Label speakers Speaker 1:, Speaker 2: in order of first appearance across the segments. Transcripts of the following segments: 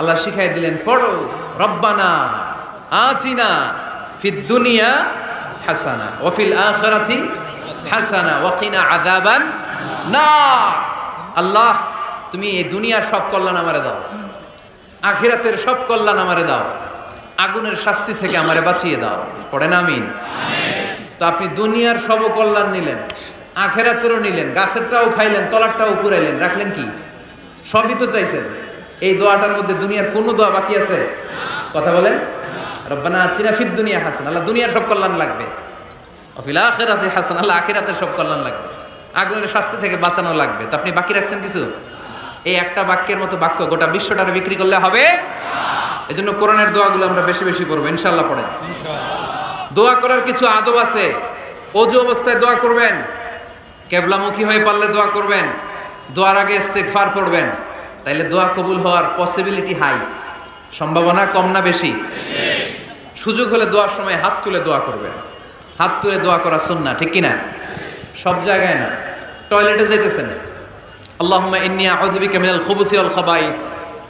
Speaker 1: আল্লাহ শিখাই দিলেন, পড়ো, রব্বানা আতিনা ফিদ দুনিয়া হাসানা ওফিল আখিরাতি হাসানা ওয়াকিনা আযাবান না আল্লাহ, তুমি এই দুনিয়ার সব কল্যাণ আমারে দাও, আখিরাতের সব কল্যাণ আমারে দাও, আগুনের শাস্তি থেকে আমারে বাঁচিয়ে দাও। পড়ে না আমিন। তো আপনি দুনিয়ার সব কল্যাণ নিলেন, আখেরাতেরও নিলেন, গাছেরটাও খাইলেন, তলারটাও পুরাইলেন, রাখলেন কি? সবই তো চাইছেন। এই দোয়াটার মধ্যে দুনিয়ার কোনো দোয়া বাকি আছে? কথা বলেন। রব্বানা আতিনা দুনিয়া হাসান, আল্লাহ দুনিয়ার সব কল্যাণ লাগবে। অফিল আখেরাতে হাসান, আল্লাহ আখেরাতের সব কল্যাণ লাগবে। আগুনের শাস্তি থেকে বাঁচানো লাগবে। তো আপনি বাকি রাখছেন কিছু? এই একটা বাক্যের মতো বাক্য গোটা বিশ্বটারে বিক্রি করলে হবে? এই জন্য কোরআনের দোয়াগুলো আমরা বেশি বেশি করব ইনশাল্লাহ পড়েন। দোয়া করার কিছু আদব আছে। অজু অবস্থায় দোয়া করবেন। কেবলামুখী হয়ে পারলে দোয়া করবেন। দোয়ার আগে ইস্তেগফার পড়বেন তাইলে দোয়া কবুল হওয়ার পসিবিলিটি হাই সম্ভাবনা কম না বেশি? সুযোগ হলে দোয়ার সময় হাত তুলে দোয়া করবেন। হাত তুলে দোয়া করা সুন্না ঠিক কিনা? সব জায়গায় না। টয়লেটে যাইতেছেন। আল্লাহুম্মা ইন্নী আউযু বিকা মিনাল খুবুসি ওয়াল খাবাইস।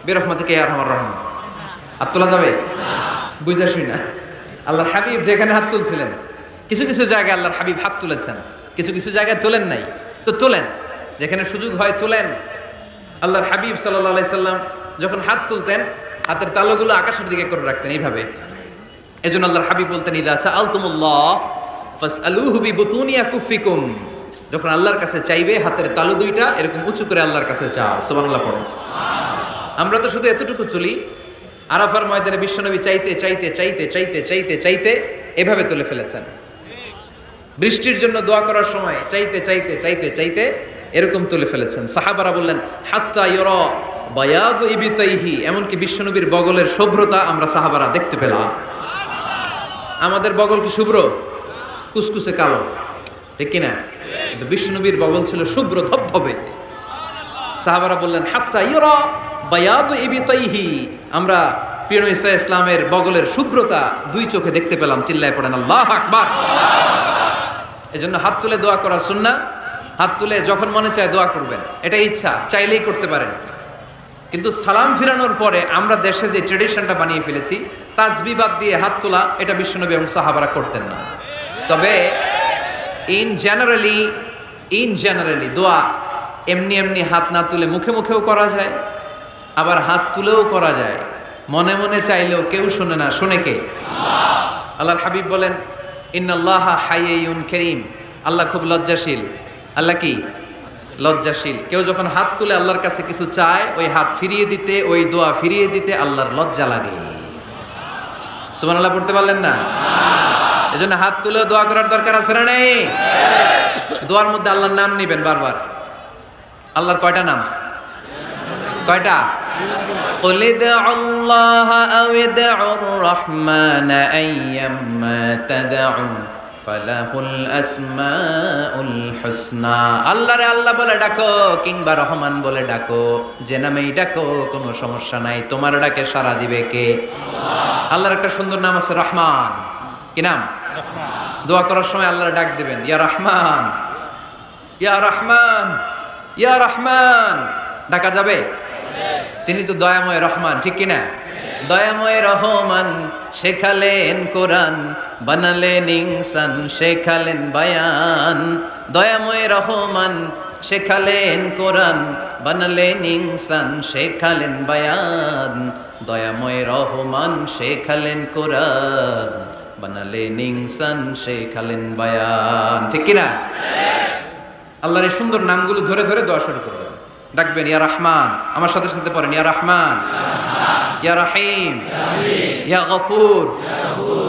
Speaker 1: বিরহমাতিকা ইয়া আরহামার রাহিম। হাত তোলা যাবে? বুঝা শুই না। আল্লাহর হাবিব যেখানে হাত তুলছিলেন। কিছু কিছু জায়গায় আল্লাহর হাবিব হাত তুলেছেন। কিছু কিছু জায়গায় তোলেন নাই। তো তোলেন। যেখানে সুযোগ হয় তোলেন। আল্লাহর হাবিব সাল্লাহ সাল্লাম যখন হাত তুলতেন, হাতের তালুগুলো আকাশের দিকে করে রাখতেন এইভাবে। এজন্য আল্লাহর হাবিব বলতেন, ইদা সাআলতুমুল্লাহ ফাসআলুহু বিবুতুনিয়া কুফিকুম যখন আল্লাহর কাছে চাইবে, হাতের তালু দুইটা এরকম উঁচু করে আল্লাহর কাছে চাও। সুবহানাল্লাহ, পড়ো। আমরা তো শুধু এতটুকু তুলি। আরাফার ময়দানে বিশ্বনবী চাইতে চাইতে চাইতে চাইতে চাইতে চাইতে এভাবে তুলে ফেলেছেন। বৃষ্টির জন্য দোয়া করার সময় চাইতে চাইতে চাইতে চাইতে এরকম তুলে ফেলেছেন। সাহাবারা বললেন, হাত্তা ইয়র বায়াদ ইবিতাইহি। এমনকি বিশ্বনবীর বগলের শুভ্রতা আমরা সাহাবারা দেখতে পেলাম। আমাদের বগল কি শুভ্র? কুসকুসে কালো। ঠিক কিনা? বিষ্ণুবীর বগল ছিল শুভ্র ধবধবে। সাহাবারা বললেন, হাত্তা ইয়রা বায়াদ ইবিতাইহি। আমরা প্রিয় ইসা ইসলামের বগলের শুভ্রতা দুই চোখে দেখতে পেলাম। চিল্লায় পড়েন, আল্লাহ আকবার। এজন্য হাত তুলে দোয়া করা সুন্না হাত তুলে যখন মনে চায় দোয়া করবেন, এটা ইচ্ছা, চাইলেই করতে পারেন। কিন্তু সালাম ফিরানোর পরে আমরা দেশে যে ট্রেডিশনটা বানিয়ে ফেলেছি তাজবিবাদ দিয়ে হাত তোলা, এটা বিশ্বনবী এবং সাহাবারা করতেন না। তবে ইন জেনারেলি ইন জেনারেলি দোয়া এমনি এমনি হাত না তুলে মুখে মুখেও করা যায়, আবার হাত তুলেও করা যায়। মনে মনে চাইলেও কেউ শোনে না, শোনে কে? আল্লাহর হাবিব বলেন, ইন্নাল্লাহ হাইয়ুন করিম। আল্লাহ খুব লজ্জাশীল। আল্লাহ কি লজ্জাশীল কেউ যখন হাত তুলে আল্লাহর কাছে কিছু চায় ওই হাত ফিরিয়ে দিতে ওই দোয়া ফিরিয়ে দিতে আল্লাহর লজ্জা লাগে সুমান আল্লাহ পড়তে পারলেন না এজন্য হাত তুলে দোয়া করার দরকার আছে না নেই দোয়ার মধ্যে আল্লাহর নাম নিবেন বারবার আল্লাহর কয়টা নাম কয়টা قل ادعوا الله أو ادعوا الرحمن أيما تدعوا আল্লাহ বলে ডাকো কিংবা রহমান বলে ডাকো। যে কোনো সমস্যা নাই। তোমার ডাকে দিবে কে? একটা সুন্দর নাম আছে রহমান। কি নাম? দোয়া করার সময় আল্লাহর ডাক ইয়া রহমান ইয়া রহমান ইয়া রহমান। ডাকা যাবে। তিনি তো দয়াময় রহমান ঠিক কিনা? দয়াময় রহমান, শেখালেন কোরআন, বানালেন ইনসান, শেখালেন বায়ান। দয়াময় রহমান, শেখালেন কোরআন, বানালেন ইনসান, শেখালেন বায়ান। দয়াময় রহমান, শেখালেন কোরআন, বানালেন ইনসান, শেখালেন বায়ান। ঠিক কিনা? আল্লাহর এই সুন্দর নামগুলো ধরে ধরে দোয়া শুরু করবেন ডাকবেন, ইয়া রহমান। আমার সাথে সাথে পড়েন, ইয়া রহমান। ইয়া রহিম। ইয়া গফুর।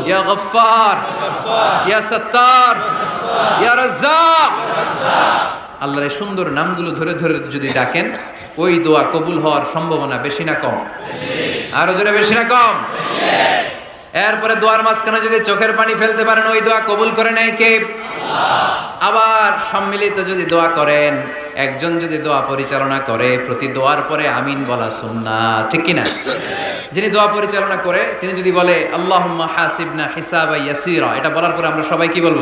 Speaker 1: ইয়া গফার ইয়া সত্তার। ইয়া রাজ্জাক। আল্লাহর সুন্দর নামগুলো ধরে ধরে যদি ডাকেন, ওই দোয়া কবুল হওয়ার সম্ভাবনা বেশি না কম? আরও জোরে বেশি না কম? এরপরে দোয়ার মাঝখানে যদি চোখের পানি ফেলতে পারেন, ওই দোয়া কবুল করে নেয় কে? আবার সম্মিলিত যদি দোয়া করেন একজন যদি দোয়া পরিচালনা করে প্রতি দোয়ার পরে আমিন বলা সুন্না ঠিক কিনা? যিনি দোয়া পরিচালনা করে তিনি যদি বলে আল্লাহ হাসিবনা হিসাব এটা বলার পরে আমরা সবাই কি বলব?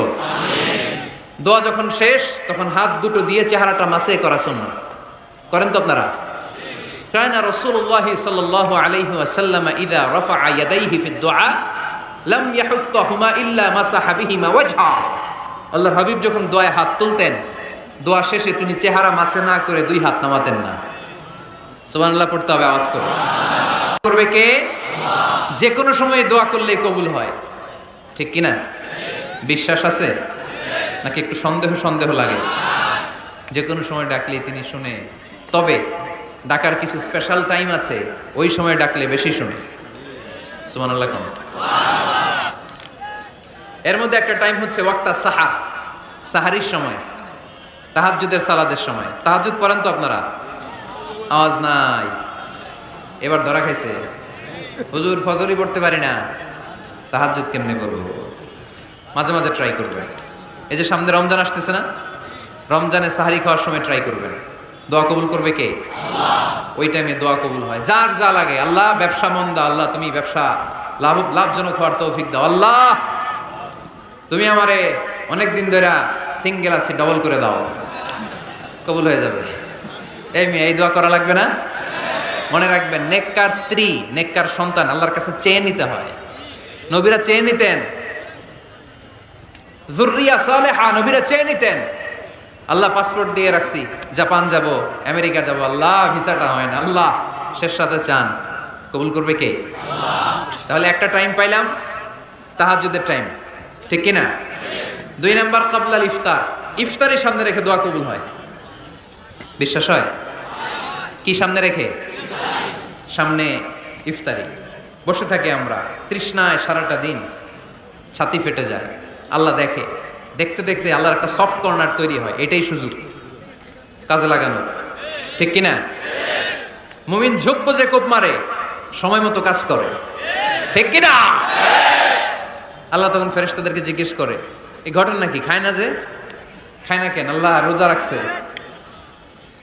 Speaker 1: দোয়া যখন শেষ তখন হাত দুটো দিয়ে চেহারাটা মাসে করা শুননা করেন তো আপনারা? কানা রসুল্লাহ সাল্লাহ আলাইহি আসাল্লাম ইদা রফা ইয়াদাইহি ফি দোয়া লাম ইয়াহুত্তাহুমা ইল্লা মাসাহা বিহিমা ওয়াজহা আল্লাহর হাবিব যখন দোয়ায় হাত তুলতেন দোয়া শেষে তিনি চেহারা মাসে না করে দুই হাত নামাতেন না। সুবহানাল্লাহ, পড়তে হবে, আওয়াজ করে। করবে কে? যে কোনো সময় দোয়া করলে কবুল হয়। ঠিক কি না বিশ্বাস আছে? নাকি একটু সন্দেহ সন্দেহ লাগে? যে কোনো সময় ডাকলে তিনি শুনে। তবে ডাকার কিছু স্পেশাল টাইম আছে, ওই সময় ডাকলে বেশি শুনে। সুবহানাল্লাহ, কম। এর মধ্যে একটা টাইম হচ্ছে ওয়াক্তা সাহার। সাহারির সময়। তাহাজ্জুদের সালাদের সময়। তাহাজ্জুদ পড়েন তো আপনারা? আওয়াজ নাই। এবার ধরা খাইছে। হুজুর ফজরই পড়তে পারি না। তাহাজ্জুদ কেমনে করব? মাঝে মাঝে ট্রাই করবেন। এই যে সামনে রমজান আসতেছে না? রমজানে সাহারি খাওয়ার সময় ট্রাই করবেন। দোয়া কবুল করবে কে? ওই টাইমে দোয়া কবুল হয়। যার যা লাগে। আল্লাহ ব্যবসা মন্দা আল্লাহ তুমি ব্যবসা লাভ লাভজনক হওয়ার তৌফিক দাও। আল্লাহ তুমি আমারে অনেক দিন ধরে সিঙ্গেল আছে ডবল করে দাও। কবুল হয়ে যাবে। এই মেয়ে এই দোয়া করা লাগবে না? মনে রাখবেন নেককার স্ত্রী নেককার সন্তান আল্লাহর কাছে চেয়ে নিতে হয়। নবীরা চেয়ে নিতেন। জুরিয়া সালেহা নবীরা চেয়ে নিতেন। আল্লাহ পাসপোর্ট দিয়ে রাখছি জাপান যাব আমেরিকা যাব। আল্লাহ ভিসাটা হয় না। আল্লাহ শেষ সাথে চান। কবুল করবে কে? তাহলে একটা টাইম পাইলাম তাহাজুদের টাইম ঠিক কিনা? দুই নাম্বার কাবলাল ইফতার। ইফতারের সামনে রেখে দোয়া কবুল হয়। বিশ্বাস হয়? কি সামনে রেখে? সামনে ইফতারি। বসে থাকি আমরা। তৃষ্ণায় সারাটা দিন ছাতি ফেটে যায়। আল্লাহ দেখে। দেখতে দেখতে আল্লাহর একটা সফট কর্নার তৈরি হয়। এটাই সুযোগ। কাজে লাগানো। ঠিক কিনা? মুমিন ঝোঁকবো যে কোপ মারে, সময় মতো কাজ করে। ঠিক কিনা? আল্লাহ তখন ফেরেশতাদেরকে জিজ্ঞেস করে এই ঘটনা কি? খায় না যে? খায় না কেন? আল্লাহ রোজা রাখছে।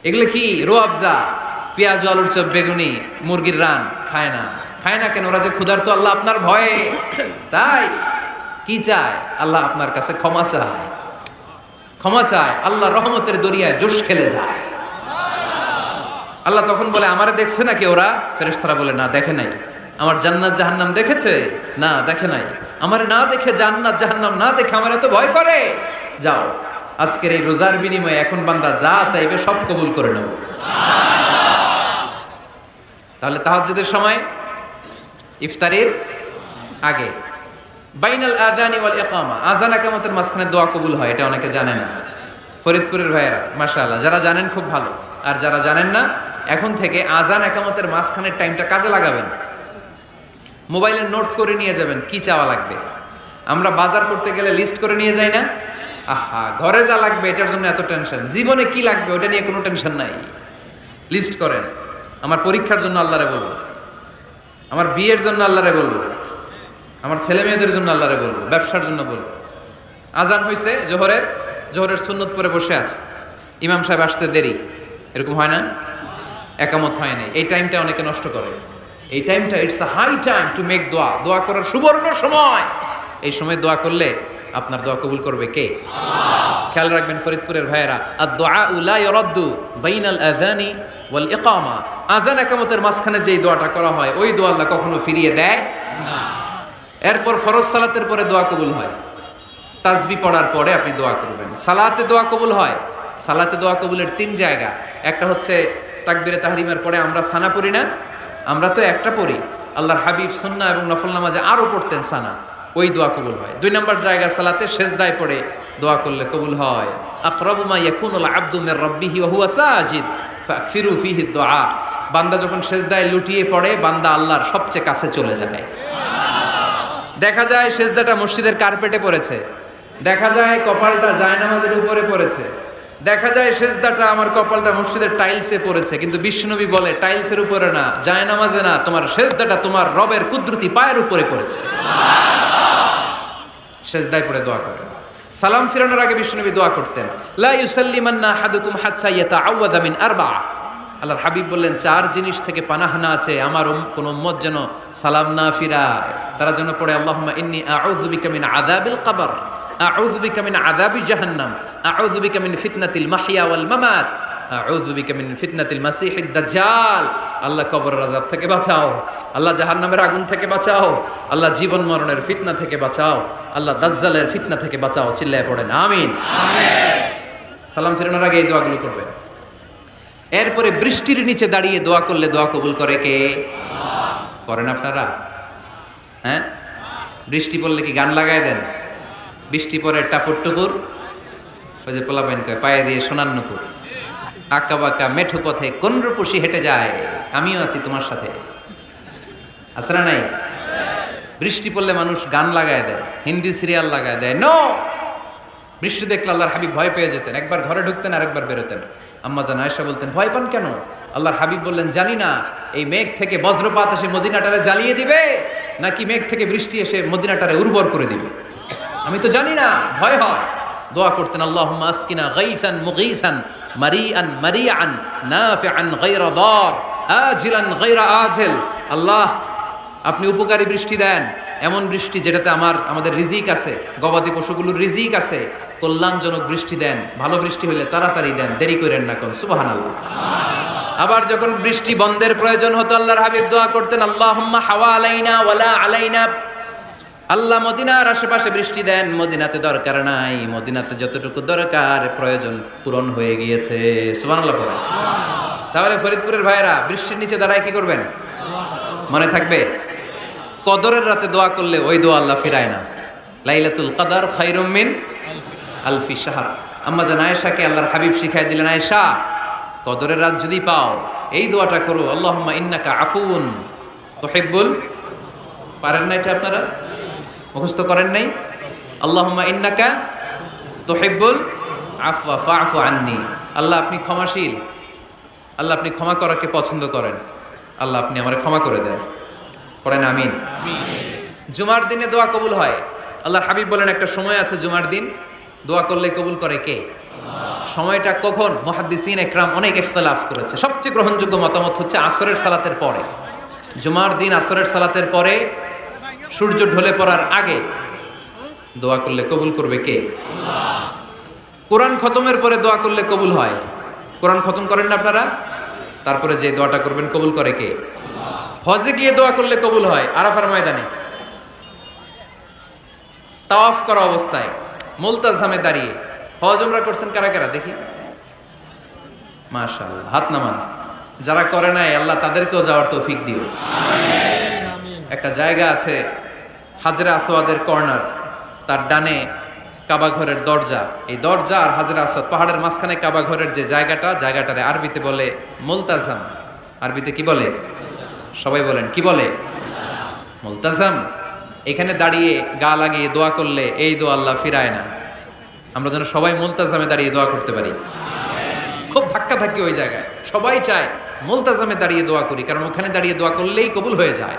Speaker 1: এগুলো কি? রো আফজা, পেঁয়াজ, আলুর চপ, বেগুনি, মুরগির রান। খায় না। খায় না কেন? ওরা যে ক্ষুধার্ত, আল্লাহ আপনার ভয়ে। তাই কি চায়? আল্লাহ আপনার কাছে ক্ষমা চায়। ক্ষমা চায়। আল্লাহ রহমতের দরিয়ায় জোশ খেলে যায়। আল্লাহ তখন বলে, আমারে দেখছে নাকি ওরা? ফেরেশতারা বলে, না, দেখে নাই। আমার জান্নাত জাহান্নাম দেখেছে? না, দেখে নাই। আমারে না দেখে জান্নাত জাহান্নাম না দেখে আমার এত ভয় করে। যাও, আজকের এই রোজার বিনিময়ে এখন বান্দা যা চাইবে সব কবুল করে নেব। তাহলে তাহাজ্জুদের সময়, ইফতারের আগে। বাইনাল আদানি ওয়াল ইকামা। আজান একামতের মাঝখানে দোয়া কবুল হয়, এটা অনেকে জানে না। ফরিদপুরের ভাইয়েরা, মাশাআল্লাহ, যারা জানেন খুব ভালো। আর যারা জানেন না, এখন থেকে আজান একামতের মাঝখানের টাইমটা কাজে লাগাবেন। মোবাইলে নোট করে নিয়ে যাবেন, কি চাওয়া লাগবে? আমরা বাজার করতে গেলে লিস্ট করে নিয়ে যাই না? আহা, ঘরে যা লাগবে, এটার জন্য এত টেনশন জীবনে কি লাগবে, ওটা নিয়ে কোনো টেনশন নাই। লিস্ট করেন। আমার পরীক্ষার জন্য আল্লাহরে বলব। আমার বিয়ের জন্য আল্লাহরে বলব। আমার ছেলে মেয়েদের জন্য আল্লাহরে বলব। ব্যবসার জন্য বলব। আজান হয়েছে জোহরের। জোহরের সুন্নত পরে বসে আছে। ইমাম সাহেব আসতে দেরি। এরকম হয় না? একামত হয় না এই টাইমটা অনেকে নষ্ট করে। এই টাইমটা it's a high time to make দোয়া দোয়া করার সুবর্ণ সময়। এই সময় দোয়া করলে আপনার দোয়া কবুল করবে কে? খেয়াল রাখবেন ফরিদপুরের ভাইয়েরা আর দোয়া উলা ইরদ্দু বাইনাল আজানি ওয়াল ইকামা। আজান একামতের মাঝখানে যেই দোয়াটা করা হয়, ওই দোয়া আল্লাহ কখনো ফিরিয়ে দেয় এরপর ফরজ সালাতের পরে দোয়া কবুল হয়। তাজবি পড়ার পরে আপনি দোয়া করবেন। সালাতে দোয়া কবুল হয়। সালাতে দোয়া কবুলের তিন জায়গা। একটা হচ্ছে তাকবিরে তাহরিমের পরে আমরা সানা পড়ি না? আমরা তো একটা পড়ি। আল্লাহর হাবিব সুন্না এবং নফল নামাজে আরও পড়তেন সানা। ওই দোয়া কবুল হয়। দুই নম্বর জায়গা সালাতে শেষদায় পড়ে দোয়া করলে কবুল হয়। আকরাবু মা ইয়াকুনুল আবদু মির রাব্বিহি ওয়া হুয়া সাজিদ ফাকফিরু ফিহি বান্দা যখন শেষদায় লুটিয়ে পড়ে, বান্দা আল্লাহর সবচেয়ে কাছে চলে যায়। দেখা যায় সেজদাটা মসজিদের কার্পেটে পড়েছে। দেখা যায় কপালটা জায়নামাজের উপরে পড়েছে। দেখা যায় সেজদাটা আমার কপালটা মসজিদের টাইলসে পড়েছে, কিন্তু বিষ্ণুবী বলে, টাইলসের উপরে না, জায়নামাজে না, তোমার সেজদাটা তোমার রবের কুদরতি পায়ের উপরে পড়েছে। সেজদায় পড়ে দোয়া করে। সালাম ফিরানোর আগে বিষ্ণুবী দোয়া করতেন, লা ইউসাল্লিমান্না হাদুকুম হাত্তা ইয়াতাআওয়াযা মিন আরবা আল্লাহর হাবিব বললেন, চার জিনিস থেকে পানাহানা আছে, আমার কোন উম্মত যেন সালাম না ফিরায়। তারা যেন পড়ে, আল্লাহুম্মা ইন্নী আউযু বিকা মিন আযাবিল কবর। আউযু বিকা মিন আযাবি জাহান্নাম, আউযু বিকা মিন ফিতনাতিল মাহইয়া ওয়াল মামাত, আউযু বিকা মিন ফিতনাতিল মাসিহিদ দাজ্জাল। আল্লাহ কবরের আযাব থেকে বাঁচাও, আল্লাহ জাহান্নামের আগুন থেকে বাঁচাও, আল্লাহ জীবন মরণের ফিতনা থেকে বাঁচাও, আল্লাহ দাজ্জালের ফিতনা থেকে বাঁচাও, চিল্লায় পড়েন, আমিন। সালাম ফিরানোর আগে এই দোয়াগুলো করবেন। এরপরে বৃষ্টির নিচে দাঁড়িয়ে দোয়া করলে দোয়া কবুল করে কে? করেন আপনারা? হ্যাঁ? বৃষ্টি পড়লে কি গান লাগায় দেন? বৃষ্টি পরে টাপুর টুপুর ওই যে পোলা পাইন কয়, পায়ে দিয়ে সোনার নুপুর আঁকা বাঁকা মেঠো পথে কোন রূপসী হেঁটে যায়? আমিও আছি তোমার সাথে। আছে না নাই? বৃষ্টি পড়লে মানুষ গান লাগায় দেয়, হিন্দি সিরিয়াল লাগায় দেয়। নো বৃষ্টি দেখলে আল্লাহর হাবিব ভয় পেয়ে যেতেন। একবার ঘরে ঢুকতেন আর একবার বেরোতেন। আম্মা জান আয়েশা বলতেন, ভয় পান কেন? আল্লাহর হাবিব বললেন, জানি না, এই মেঘ থেকে বজ্রপাত এসে মদিনাটারে জ্বালিয়ে দিবে, নাকি মেঘ থেকে বৃষ্টি এসে মদিনাটারে উর্বর করে দিবে? আমি তো জানি না, ভয় হয়। দোয়া করতেন, আল্লাহুম্মা আসকিনা গাইসান নাফিআন দার, আজিলান আল্লাহ, আপনি উপকারী বৃষ্টি দেন। এমন বৃষ্টি যেটাতে আমার, আমাদের রিজিক আছে, গবাদি পশুগুলোর রিজিক আছে, কল্যাণজনক বৃষ্টি দেন, ভালো বৃষ্টি হলে তাড়াতাড়ি দেন, দেরি করেন না কোন সুবাহান আল্লাহ আবার যখন বৃষ্টি বন্ধের প্রয়োজন হতো, আল্লাহর হাবিব দোয়া করতেন, আল্লাহুম্মা হাওয়া আলাইনা ওয়ালা আলাইনা আল্লাহ মদিনার আশেপাশে বৃষ্টি দেন, মদিনাতে দরকার নাই। মদিনাতে যতটুকু দরকার, প্রয়োজন পূরণ হয়ে গিয়েছে। তাহলে ফরিদপুরের ভাইয়েরা, বৃষ্টির নিচে দাঁড়ায় কি করবেন? মনে থাকবে? কদরের রাতে দোয়া করলে ওই দোয়া আল্লাহ ফিরায় না। লাইলাতুল কাদার খাইরুম মিন আলফি সাহার আম্মা জান আয়েশাকে আল্লাহর হাবিব শিখাই দিলেন, আয়েশা, কদরের রাত যদি পাও, এই দোয়াটা করো। আল্লাহুম্মা ইন্নাকা আফুন তুহিব্বুল পারেন না এটা আপনারা? মুখস্থ করেন নাই? আল্লাহুম্মা ইন্নাকা তুহিব্বুল আফওয়া, ফাআফু আননি। আল্লাহ আপনি ক্ষমাশীল। আল্লাহ আপনি ক্ষমা করাকে পছন্দ করেন। আল্লাহ আপনি আমার ক্ষমা করে দেন। পড়েন আমিন। জুমার দিনে দোয়া কবুল হয়। আল্লাহর হাবিব বলেন, একটা সময় আছে জুমার দিন। দোয়া করলে কবুল করে কে? সময়টা কখন? মহাদ্দিসিন একরাম অনেক ইখতলাফ করেছে। সবচেয়ে গ্রহণযোগ্য মতামত হচ্ছে আসরের সালাতের পরে। জুমার দিন আসরের সালাতের পরে সূর্য ঢলে পড়ার আগে দোয়া করলে কবুল করবে কে? কোরআন খতমের পরে দোয়া করলে কবুল হয়। কোরআন খতম করেন না আপনারা? তারপরে যে দোয়াটা করবেন কবুল করে কে? হজে গিয়ে দোয়া করলে কবুল হয়, আরাফার ময়দানে। তাওয়াফ করা অবস্থায় মুলতাজামে দাঁড়িয়ে। হজ আমরা করছেন কারা কারা? দেখি। মাশাআল্লাহ, হাত নামান। যারা করে নাই, আল্লাহ তাদেরকেও যাওয়ার তৌফিক দিও। একটা জায়গা আছে হাজরা আসোয়াদের কর্নার, তার ডানে কাবাঘরের দরজা। এই দরজা আর হাজরা আসওয়াদ পাহাড়ের মাঝখানে কাবাঘরের যে জায়গাটা, জায়গাটারে আরবিতে বলে মুলতাজাম। আরবিতে কি বলে? সবাই বলেন, কি বলে? মুলতাজাম। এখানে দাঁড়িয়ে গা লাগিয়ে দোয়া করলে এই দোয়া আল্লাহ ফিরায় না। আমরা যেন সবাই মুলতাজামে দাঁড়িয়ে দোয়া করতে পারি। খুব ধাক্কা ধাক্কি ওই জায়গায়। সবাই চায় মুলতাজামে দাঁড়িয়ে দোয়া করি, কারণ ওখানে দাঁড়িয়ে দোয়া করলেই কবুল হয়ে যায়।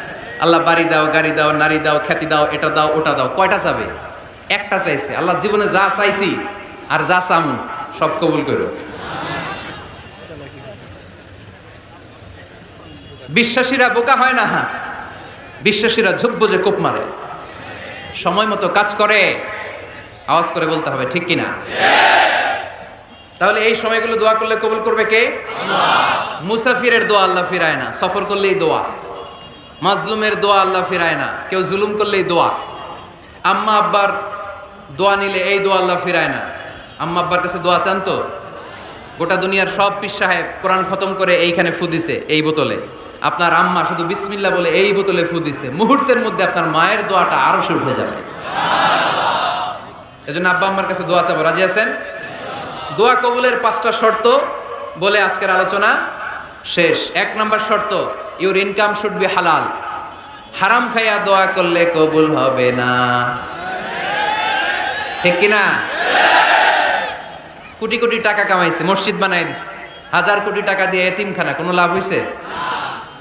Speaker 1: আল্লাহ বাড়ি দাও, গাড়ি দাও, নারী দাও, খ্যাতি দাও, এটা দাও, ওটা দাও, কয়টা চাবে? একটা চাইছে। আল্লাহ জীবনে যা চাইছি আর যা চামু, সব কবুল করো। বিশ্বাসীরা বোকা হয় না? বিশ্বাসীরা ঝুঁকবো যে কোপ মারে। সময় মতো কাজ করে, আওয়াজ করে বলতে হবে, ঠিক কিনা? তাহলে এই সময়গুলো দোয়া করলে কবুল করবে কে? মুসাফিরের দোয়া আল্লাহ ফিরায় না, সফর করলেই দোয়া। মাজলুমের দোয়া আল্লাহ ফিরায় না। কেউ জুলুম করলেই দোয়া। আম্মা আব্বার দোয়া নিলে এই দোয়া আল্লাহ ফিরায় না। আম্মা আব্বার কাছে দোয়া চান তো? গোটা দুনিয়ার সব পিস সাহেব কোরআন খতম করে এইখানে ফু দিছে, এই বোতলে। আপনার আম্মা শুধু বিসমিল্লা বলে এই বোতলে ফু দিছে। মুহূর্তের মধ্যে আপনার মায়ের দোয়াটা আরও সে উঠে যাবে। এজন্য আব্বা আম্মার কাছে দোয়া চাবো। রাজি আছেন? দোয়া কবুলের পাঁচটা শর্ত বলে আজকের আলোচনা শেষ। এক নম্বর শর্ত ইউর ইনকাম শুড বি হালাল হারাম খাইয়া দোয়া করলে কবুল হবে না। ঠিক কিনা? কোটি কোটি টাকা কামাইছে, মসজিদ বানাই দিছে। হাজার কোটি টাকা দিয়ে এতিমখানা, কোনো লাভ হয়েছে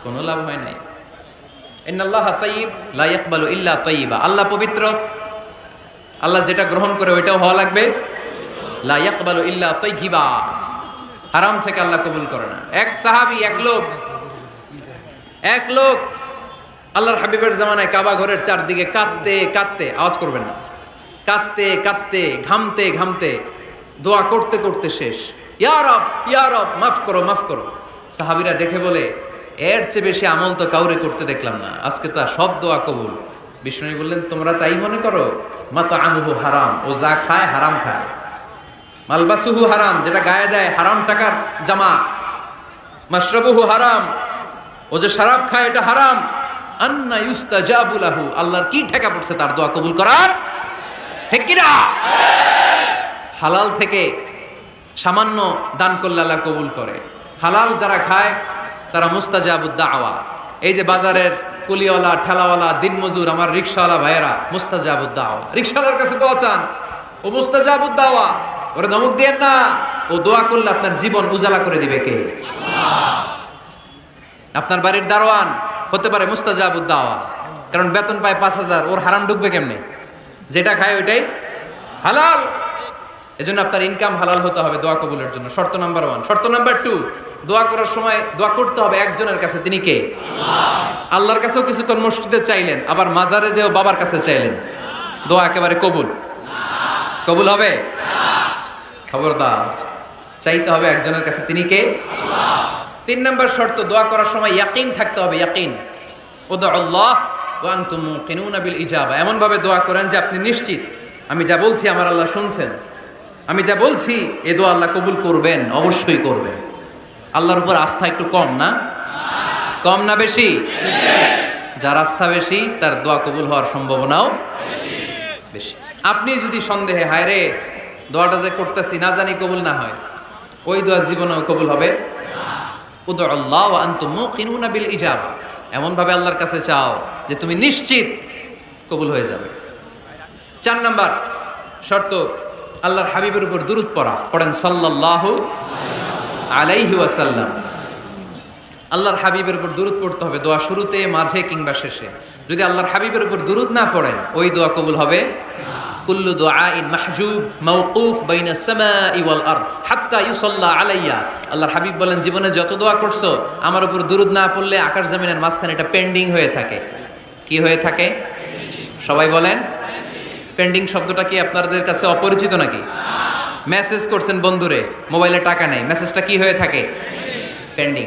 Speaker 1: কোনো লাভ হয় নাই। ইন্নাল্লাহ তাইব লা ইয়াকবালু ইল্লা তাইবা আল্লাহ পবিত্র। আল্লাহ যেটা গ্রহণ করে ওইটাও হওয়া লাগবে। লা ইয়াকবালু ইল্লা তাইয়িবা। হারাম থেকে আল্লাহ কবুল করে না। এক সাহাবী, এক লোক এক লোক আল্লাহর হাবিবের জামানায় কাবা ঘরের চারদিকে কাঁদতে কাঁদতে, আওয়াজ করবেন না, কাঁদতে কাঁদতে, ঘামতে ঘামতে, দোয়া করতে করতে শেষ। ইয়ারব ইয়ারব মাফ করো মাফ করো। সাহাবিরা দেখে বলে, এর চেয়ে বেশি আমল তো কাউরে করতে দেখলাম না, আজকে তা সব দোয়া কবুল। বিষ্ণু বললেন, তোমরা তাই মনে করো? মাতো আনুহু হারাম, ও যা খায় হারাম খায়। মালবাসুহু হারাম, যেটা গায়ে দেয় হারাম টাকার জামা। মাশরাবুহু হারাম ও যে শরাব খায়, এটা হারাম। আন্না ইউস্তাজাবু লাহু, আল্লাহর কি ঠেকা পড়ছে তার দোয়া কবুল করার? ঠিক হালাল থেকে সামান্য দান করলে আল্লাহ কবুল করে। হালাল যারা খায়, তারা মুস্তাজাবুদ দাওয়া। এই যে বাজারের কুলিওয়ালা, ঠেলাওয়ালা, দিনমজুর, আমার রিক্সাওয়ালা ভাইয়েরা মুস্তাজাবুদ দাওয়া। রিক্সাওয়ালার কাছে দোয়া চান, ও মুস্তাজাবুদ দাওয়া, ওরে ধমক দিয়ে না। ও দোয়া করলে আপনার জীবন উজালা করে দিবে কে? আপনার বাড়ির দারোয়ান হতে পারে মুস্তাজাবুদ দাওয়া। কারণ বেতন পায় পাঁচ হাজার, ওর হারাম ঢুকবে কেমনে? যেটা খায় ওইটাই হালাল। এজন্য আপনার ইনকাম হালাল হতে হবে দোয়া কবুলের জন্য। শর্ত নাম্বার ওয়ান শর্ত নাম্বার টু দোয়া করার সময় দোয়া করতে হবে একজনের কাছে, তিনি কে? আল্লাহর কাছেও কিছুক্ষণ মসজিদে চাইলেন, আবার মাজারে যেও বাবার কাছে চাইলেন। দোয়া একেবারে কবুল। কবুল হবে? খবরদার। চাইতে হবে একজনের কাছে, তিনি কে? তিন নম্বর শর্ত, দোয়া করার সময় ইয়াকিন থাকতে হবে, ইয়াকিন। ওদা আল্লাহ তুমু কিনুনা বিল ইজাবা। এমন ভাবে দোয়া করেন যে আপনি নিশ্চিত, আমি যা বলছি আমার আল্লাহ শুনছেন। আমি যা বলছি, এ দোয়া আল্লাহ কবুল করবেন, অবশ্যই করবেন। আল্লাহর উপর আস্থা একটু কম না? কম না বেশি? যার আস্থা বেশি, তার দোয়া কবুল হওয়ার সম্ভাবনাও বেশি। আপনি যদি সন্দেহে হায় রে দোয়াটা যে করতেছি, না জানি কবুল না হয়, ওই দোয়া জীবনেও কবুল হবে। আল্লাহ ওয়া আনতুম মুকিনুনা বিল ইজাবা। এমন ভাবে আল্লাহর কাছে চাও যে তুমি নিশ্চিত কবুল হয়ে যাবে। চার নাম্বার শর্ত, আল্লাহর হাবিবের উপর দুরুদ পড়া। পড়েন সাল্লাল্লাহু আলাইহি ওয়াসাল্লাম। আল্লাহর হাবিবের উপর দুরুদ পড়তে হবে দোয়া শুরুতে, মাঝে কিংবা শেষে। যদি আল্লাহর হাবিবের উপর দুরুদ না পড়েন, ওই দোয়া কবুল হবে কুল্লু দুআইন মাহজুব, মাওকুফ বাইনা সামাই ওয়াল আরদ, হাত্তা ইউসাল্লা আলাইয়া। আল্লাহর হাবিব বলেন, জীবনে যত দোয়া করছ, আমার উপর দুরুদ না পড়লে আকাশ জমিনের মাঝখানে এটা পেন্ডিং হয়ে থাকে। কি হয়ে থাকে? সবাই বলেন পেন্ডিং শব্দটা কি আপনাদের কাছে অপরিচিত নাকি? মেসেজ করছেন বন্ধুরে, মোবাইলে টাকা নেই। মেসেজটা কি হয়ে থাকে? পেন্ডিং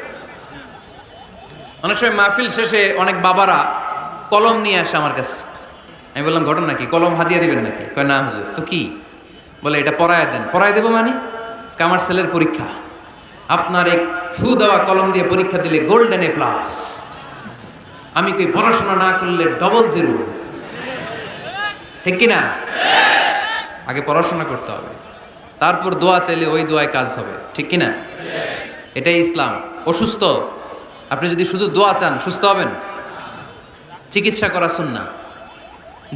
Speaker 1: অনেক সময় মাহফিল শেষে অনেক বাবারা কলম নিয়ে আসে আমার কাছে। আমি বললাম, ঘটনা কি? কলম হাতিয়ে দিবেন নাকি? কয়, না হুজুর। তো কি? বলে, এটা পড়ায় দেন। পড়ায় দেবো মানে? কামার সেলের পরীক্ষা। আপনার এক ফু দেওয়া কলম দিয়ে পরীক্ষা দিলে গোল্ডেন এ প্লাস। আমি কই, পড়াশোনা না করলে ডবল জিরো? ঠিক কি না আগে পড়াশোনা করতে হবে। তারপর দোয়া চাইলে ওই দোয়ায় কাজ হবে। ঠিক কি না এটাই ইসলাম। অসুস্থ আপনি যদি শুধু দোয়া চান, সুস্থ হবেন? চিকিৎসা করা সুন্না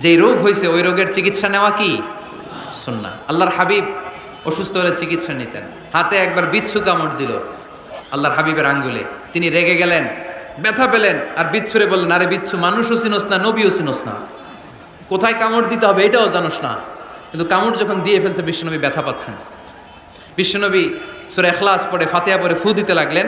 Speaker 1: যেই রোগ হয়েছে, ওই রোগের চিকিৎসা নেওয়া কি? সুন্না আল্লাহর হাবিব অসুস্থ হলে চিকিৎসা নিতেন। হাতে একবার বিচ্ছু কামড় দিল আল্লাহর হাবিবের আঙ্গুলে। তিনি রেগে গেলেন, ব্যথা পেলেন আর বিচ্ছুরে বললেন, আরে বিচ্ছু, মানুষও চিনোস না, নবীও চিনোস না। কোথায় কামড় দিতে হবে এটাও জানোস না। কিন্তু কামড় যখন দিয়ে ফেলছে, বিশ্বনবী ব্যথা পাচ্ছেন। বিশ্বনবী সুরে এখলাস পরে ফাতেয়া পরে ফু দিতে লাগলেন।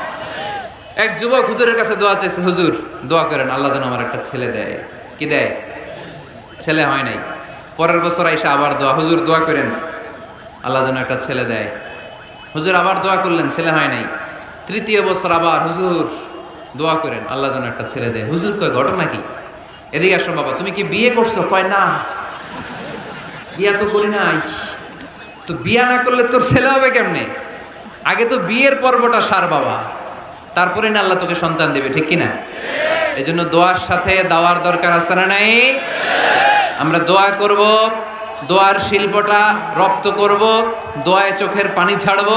Speaker 1: এক যুবক হুজুরের কাছে দোয়া চাইছে, হুজুর, দোয়া করেন, আল্লাহ যেন আমার একটা ছেলে দেয়। কি দেয়? ছেলে হয় নাই। পরের বছর এসে আবার দোয়া, হুজুর, দোয়া করেন, আল্লাহ যেন একটা ছেলে দেয়। হুজুর আবার দোয়া করলেন, ছেলে হয় নাই। তৃতীয় বছর আবার, হুজুর, দোয়া করেন, আল্লাহ যেন একটা ছেলে দেয়। হুজুর কয়, ঘটনা কি? এদিকে আসো বাবা, তুমি কি বিয়ে করছ? কয়, না। বিয়া তো করি নাই। তো বিয়া না করলে তোর ছেলে হবে কেমনে? আগে তো বিয়ের পর্বটা সার বাবা। তারপরে না আল্লাহ তোকে সন্তান দেবে, ঠিক কিনা? এই জন্য দোয়ার সাথে দাওয়ার দরকার আছে না নাই? আমরা দোয়া করব, দোয়ার শিল্পটা রপ্ত করব, দোয়ায় চোখের পানি ছাড়ব।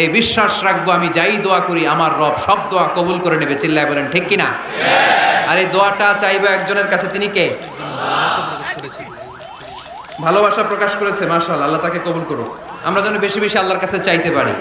Speaker 1: এই বিশ্বাস রাখব, আমি যাই দোয়া করি, আমার রব সব দোয়া কবুল করে নেবে, চিল্লায় বলেন, ঠিক কিনা? আর এই দোয়াটা চাইব একজনের কাছে, তিনি কে? ভালোবাসা প্রকাশ করেছে মার্শাল আল্লাহ তাকে কবুল করুক। আমরা যেন বেশি বেশি আল্লাহর কাছে চাইতে পারি।